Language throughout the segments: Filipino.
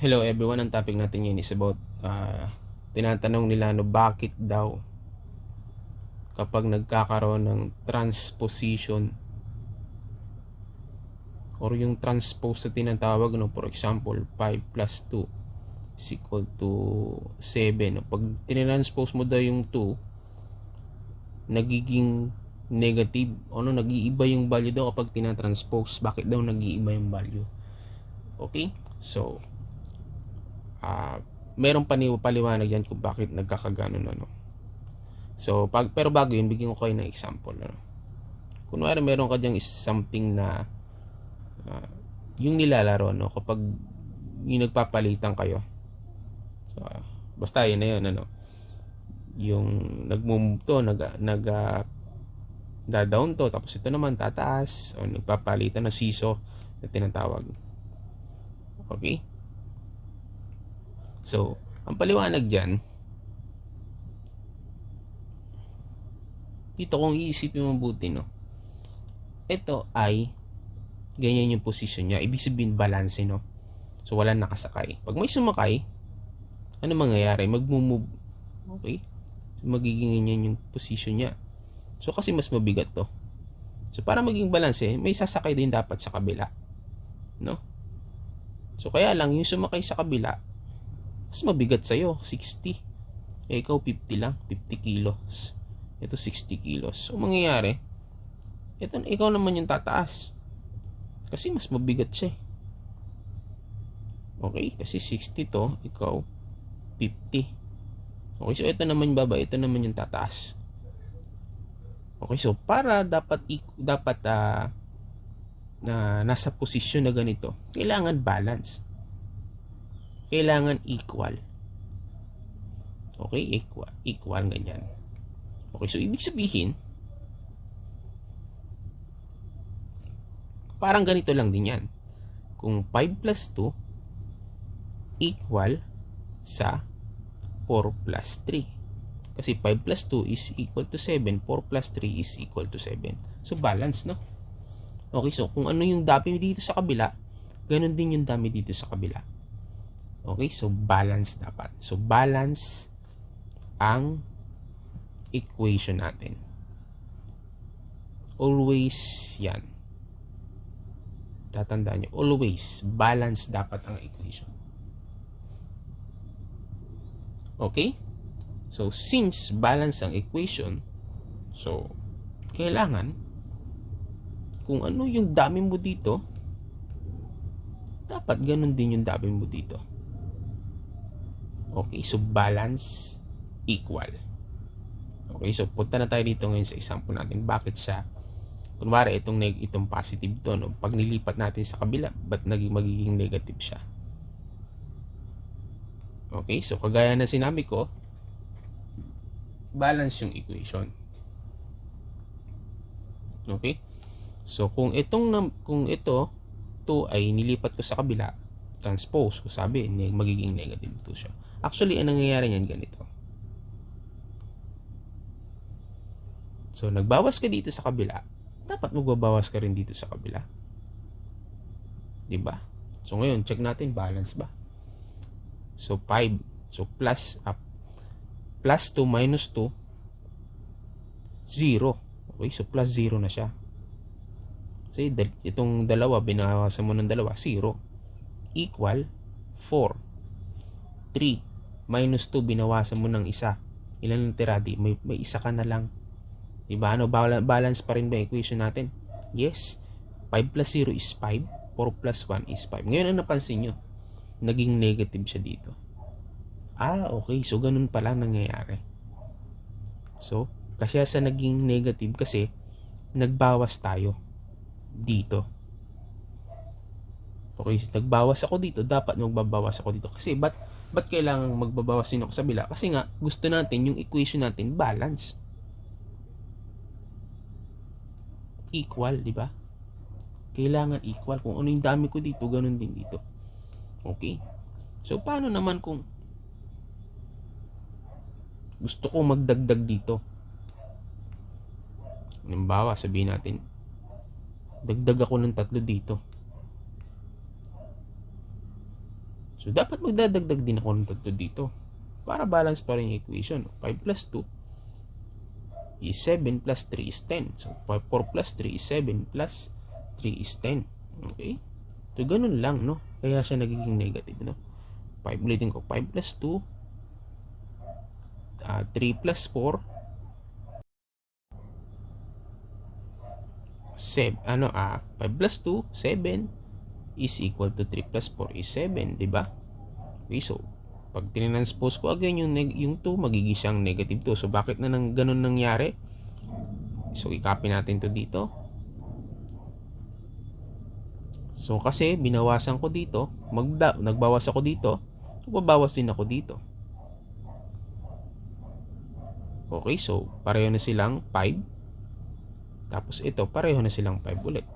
Hello everyone, ang topic natin ngayon is about uh, tinatanong nila no bakit daw kapag nagkakaroon ng transposition or yung transpose na tinatawag no for example 5 plus 2 is equal to 7 no? pag tinranspose mo daw yung 2 nagiging negative. O no nag-iiba yung value daw kapag tinatranspose. Bakit daw nag-iiba yung value? Okay? So ah meron pa paliwanag yan kung bakit nagkakaganon ano. So, pag, pero bago yun, bigyan ko kayo ng example. Ano. Kunwari meron ka diyang something na ah, yung nilalaro, no, kapag yung nagpapalitan kayo. So, basta yun na yun, ano. Yung nagmum to, nag, nag ah, da-down to, tapos ito naman tataas, o nagpapalitan na siso na tinatawag. Okay? So, ang paliwanag dyan, dito kung iisipin mabuti, no? Ito ay ganyan yung position niya. Ibig sabihin balance, no? So, wala nakasakay. Pag may sumakay, ano mangyayari? Magmumove. Okay? Magiging ganyan yung position niya. So, kasi mas mabigat to. So, para maging balance, eh, may sasakay din dapat sa kabila. No? So, kaya lang, yung sumakay sa kabila, mas mabigat sa'yo, 60. Eh, ikaw 50 lang, 50 kilos. Ito 60 kilos. So, mangyayari, ito, ikaw naman yung tataas. Kasi mas mabigat siya eh. Okay, kasi 60 to, ikaw 50. Okay, so ito naman baba, ito naman yung tataas. Okay, so para dapat dapat uh, na nasa posisyon na ganito, kailangan balance kailangan equal. Okay, equal, equal ganyan. Okay, so ibig sabihin, parang ganito lang din yan. Kung 5 plus 2 equal sa 4 plus 3. Kasi 5 plus 2 is equal to 7, 4 plus 3 is equal to 7. So balance, no? Okay, so kung ano yung dami dito sa kabila, ganun din yung dami dito sa kabila. Okay, so balance dapat. So balance ang equation natin. Always yan. Tatandaan nyo, always balance dapat ang equation. Okay? So since balance ang equation, so kailangan kung ano yung dami mo dito, dapat ganun din yung dami mo dito. Okay, so balance equal. Okay, so punta na tayo dito ngayon sa example natin. Bakit siya, kunwari itong, neg itong positive to, no? pag nilipat natin sa kabila, ba't naging magiging negative siya? Okay, so kagaya na sinabi ko, balance yung equation. Okay? So kung itong kung ito 2 ay nilipat ko sa kabila, transpose ko sabi, magiging negative 2 siya. Actually, ang nangyayari niyan ganito. So, nagbawas ka dito sa kabila, dapat magbabawas ka rin dito sa kabila. 'Di ba? So, ngayon, check natin balance ba. So, 5. So, plus up. Plus 2 minus 2, 0. Okay, so plus 0 na siya. Kasi itong dalawa, binawasan mo ng dalawa, 0. Equal 4. 3 minus 2 binawasan mo ng isa. Ilan ang tira di? May, may isa ka na lang. Diba? Ano, balance pa rin ba equation natin? Yes. 5 plus 0 is 5. 4 plus 1 is 5. Ngayon, ang napansin nyo? Naging negative siya dito. Ah, okay. So, ganun pala nangyayari. So, kasi sa naging negative kasi nagbawas tayo dito. Okay, nagbawas ako dito, dapat magbabawas ako dito. Kasi ba't Ba't kailangan magbabawas sino sa bila? Kasi nga, gusto natin yung equation natin balance. Equal, di ba? Kailangan equal. Kung ano yung dami ko dito, ganun din dito. Okay? So, paano naman kung gusto ko magdagdag dito? Halimbawa, sabihin natin, dagdag ako ng tatlo dito. So, dapat magdadagdag din ako ng tatlo dito. Para balance pa rin yung equation. 5 plus 2 is 7 plus 3 is 10. So, 4 plus 3 is 7 plus 3 is 10. Okay? So, ganun lang, no? Kaya siya nagiging negative, no? 5, ulitin ko, 5 plus 2, uh, 3 plus 4, 7, ano, ah, 5 plus 2, 7, is equal to 3 plus 4 is 7, di ba? Okay, so, pag tinranspose ko again yung, neg- yung 2, magiging siyang negative 2. So, bakit na nang ganun nangyari? So, i-copy natin to dito. So, kasi binawasan ko dito, magda- nagbawas ako dito, so, din ako dito. Okay, so, pareho na silang 5. Tapos ito, pareho na silang 5 ulit.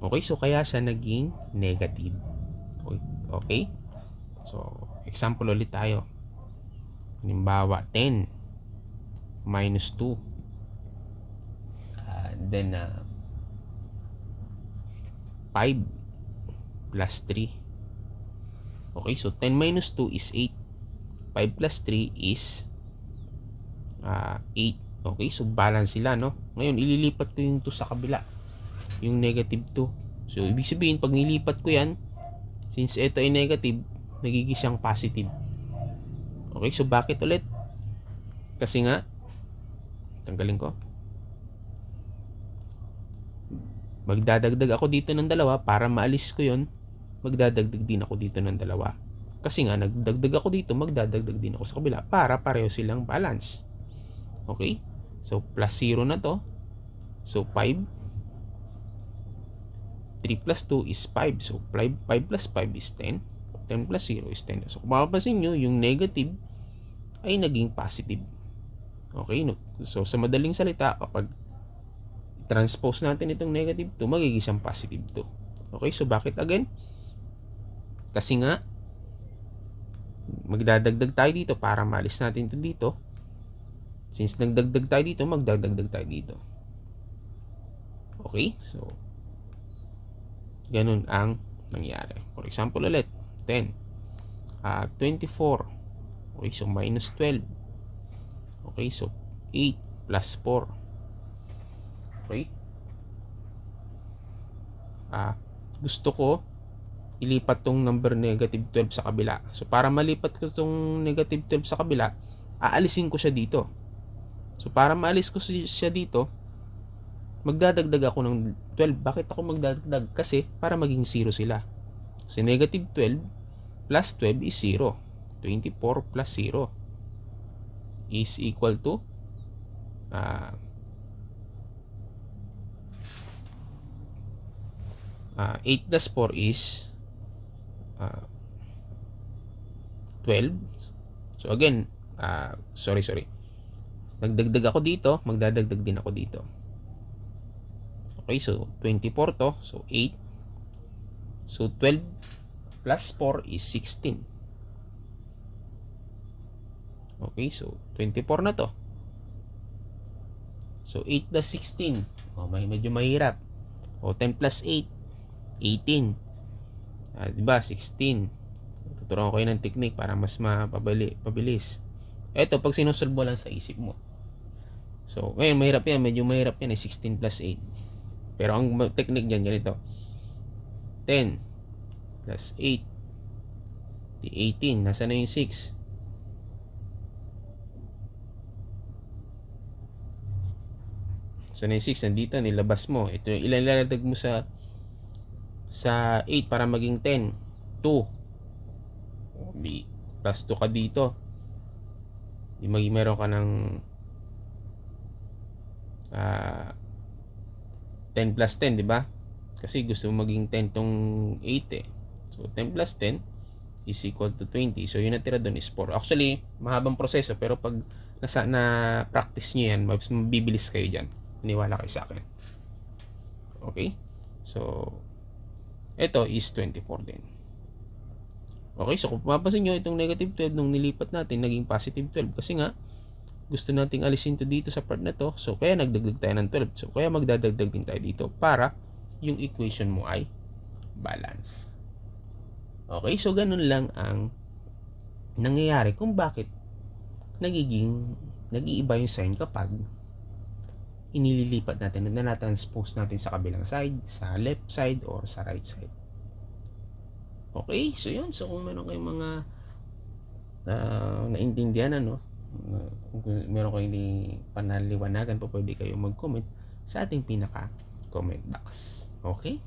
Okay, so kaya siya naging negative. Okay? So, example ulit tayo. Halimbawa, 10 minus 2. Uh, then, uh, 5 plus 3. Okay, so 10 minus 2 is 8. 5 plus 3 is uh, 8. Okay, so balance sila, no? Ngayon, ililipat ko yung 2 sa kabila. Yung negative 2. So, ibig sabihin, pag nilipat ko yan, since ito ay negative, nagiging siyang positive. Okay, so bakit ulit? Kasi nga, tanggalin ko. Magdadagdag ako dito ng dalawa para maalis ko yon magdadagdag din ako dito ng dalawa. Kasi nga, nagdagdag ako dito, magdadagdag din ako sa kabila para pareho silang balance. Okay? So, plus 0 na to. So, 5. 3 plus 2 is 5. So, 5, 5 plus 5 is 10. 10 plus 0 is 10. So, kung mapapansin nyo, yung negative ay naging positive. Okay? No? So, sa madaling salita, kapag transpose natin itong negative 2, magiging siyang positive 2. Okay? So, bakit again? Kasi nga, magdadagdag tayo dito para maalis natin ito dito. Since nagdagdag tayo dito, magdadagdag tayo dito. Okay? So, ganun ang nangyari. For example ulit, 10. Uh, 24. Okay, so minus 12. Okay, so 8 plus 4. Okay? Ah, gusto ko ilipat tong number negative 12 sa kabila. So, para malipat ko tong negative 12 sa kabila, aalisin ko siya dito. So, para maalis ko si- siya dito, magdadagdag ako ng 12. Bakit ako magdadagdag? Kasi para maging 0 sila. So, negative 12 plus 12 is 0. 24 plus 0 is equal to uh, uh, 8 plus 4 is uh, 12. So again, uh, sorry, sorry. Nagdagdag ako dito, magdadagdag din ako dito. Okay, so 24 to. So 8. So 12 plus 4 is 16. Okay, so 24 na to. So 8 plus 16. Oh, may medyo mahirap. O 10 plus 8, 18. Ah, 'di ba? 16. Tuturuan ko kayo ng technique para mas mapabali, pabilis. Ito, pag sinusolve mo lang sa isip mo. So, ngayon, mahirap yan. Medyo mahirap yan eh. 16 plus 8. Pero ang technique dyan, ganito. 10 plus 8. Di 18. Nasaan na yung 6? Sa na yung 6, nandito, nilabas mo. Ito yung ilan lalagdag mo sa sa 8 para maging 10. 2. Di, plus 2 ka dito. Di maging meron ka ng ah 10 plus 10, di ba? Kasi gusto mo maging 10 tong 8 eh. So, 10 plus 10 is equal to 20. So, yun natira doon is 4. Actually, mahabang proseso pero pag nasa na practice niyo yan, mabibilis kayo diyan. Niwala kayo sa akin. Okay? So, ito is 24 din. Okay, so kung mapapansin nyo, itong negative 12 nung nilipat natin, naging positive 12. Kasi nga, gusto nating alisin to dito sa part na to. So, kaya nagdagdag tayo ng 12. So, kaya magdadagdag din tayo dito para yung equation mo ay balance. Okay, so ganun lang ang nangyayari kung bakit nagiging nag-iiba yung sign kapag inililipat natin na na-transpose natin sa kabilang side, sa left side, or sa right side. Okay, so yun. So kung meron kayong mga uh, naintindihan ano, kung meron kayong di panaliwanagan po, pwede kayo mag-comment sa ating pinaka comment box. Okay?